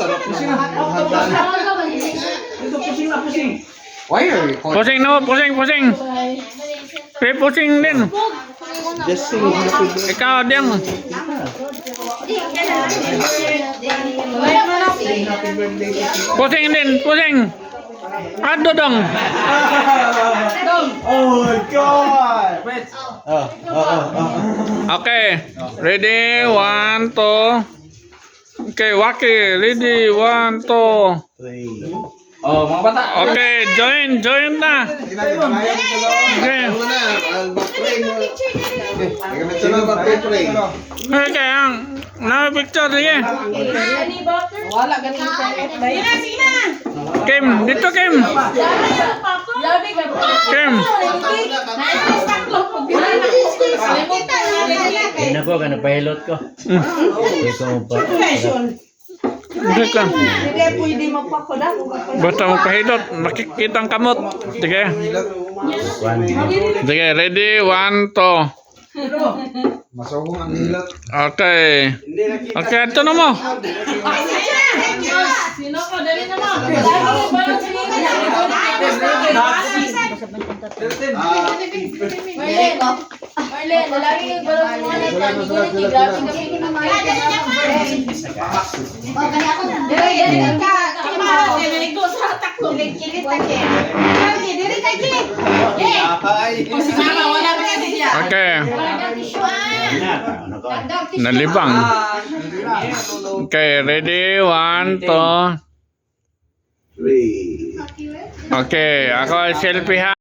sarap na. Ito, pusing na, pusing. Why are you calling? Pusing no, pusing, pusing. Kaya pusing din. Just sing happy birthday. Ikaw birthday. Pusing din, pusing. Ado dong. Oh my God! Oh, oh, oh, oh. Okay. Ready? One, two. Okay, Waki. Ready? One, two. Three. Oh, mga bata. Okay, join, join na. Okay. Okay, ang na picture sige. Wala sa Kim, dito Kim. Kim. Ayun na po, kanapahilot ko. Mm. Hindi ko pa. Sige ka. Hindi pwede magpakula. Basta mo kahilot, makikita ang kamot. Sige. Sige, ready? One, two. Masugong ang hilot. Okay. Okay, ito na mo. Sino ko? Dali na mo. Dali ba lang Marlene, Marlene, lalaki yung balong mga nagkakigiliti. Grabe kami kinamahal ka mga Dali, dali ka. Kimao, dali ko sa taklo. Kilit ka, Kim. Dali, dali ka, Kim. Ay. Si Mama, wala ba kasi siya? Okay. Ano ko? Nalibang. Okay, ready? One, two. Three. Okay, ako selfie ha.